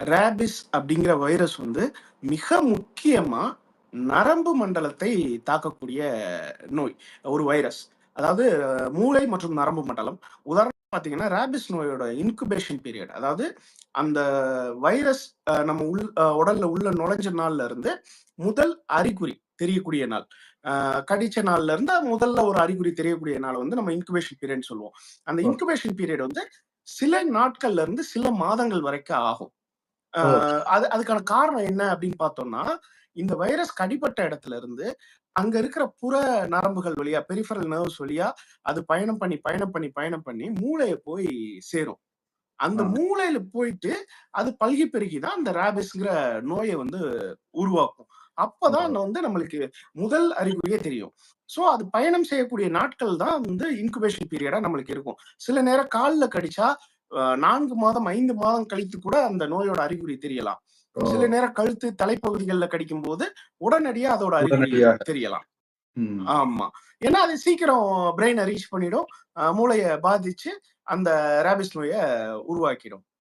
Rabies அப்படிங்கிற virus வந்து மிக முக்கியமா நரம்பு மண்டலத்தை தாக்கக்கூடிய நோய் ஒரு வைரஸ் அதாவது மூளை மற்றும் நரம்பு மண்டலம். உதாரணம் பார்த்தீங்கன்னா ரேபிஸ் நோயோட இன்குபேஷன் பீரியட் அதாவது அந்த வைரஸ் நம்ம உள் உடல்ல உள்ள நுழைஞ்ச நாள்ல இருந்து முதல் அறிகுறி தெரியக்கூடிய நாள். கடிச்ச நாள்ல இருந்து முதல்ல ஒரு அறிகுறி தெரியக்கூடிய நாள் வந்து நம்ம இன்குபேஷன் பீரியட் சொல்லுவோம். அந்த. இன்குபேஷன் பீரியட் வந்து சில நாட்கள்ல இருந்து சில மாதங்கள் வரைக்கும் ஆகும். அது அதுக்கான காரணம் என்ன அப்படின்னு பார்த்தோம்னா இந்த வைரஸ் கடிப்பட்ட இடத்துல இருந்து அங்க இருக்கிற புற நரம்புகள் வழியா பெரிஃபரல் நர்வ்ஸ் வழியா அது பயணம் பண்ணி பயணம் பண்ணி பயணம் பண்ணி மூளையை போய் சேரும். அந்த. மூளையில போயிட்டு அது பல்கி பெருகி தான் அந்த ரேபிஸ்ங்கிற நோயை வந்து உருவாக்கும். அப்பதான். வந்து நம்மளுக்கு முதல் அறிகுறியே தெரியும். சோ அது பயணம் செய்யக்கூடிய நாட்கள் தான் வந்து இன்குபேஷன் பீரியடா நம்மளுக்கு இருக்கும். சில நேரம் கால்ல கடிச்சா நான்கு மாதம் ஐந்து மாதம் கழித்து கூட அந்த நோயோட அறிகுறி தெரியலாம். சில நேரம் கழுத்து தலைப்பகுதிகளில் கடிக்கும் போது உடனடியா அதோட அறிகுறி. தெரியலாம். ஆமா ஏன்னா அது சீக்கிரம் பிரெயினை ரீச் பண்ணிடும் மூளையை பாதிச்சு அந்த ரேபிஸ் நோயை உருவாக்கிடும்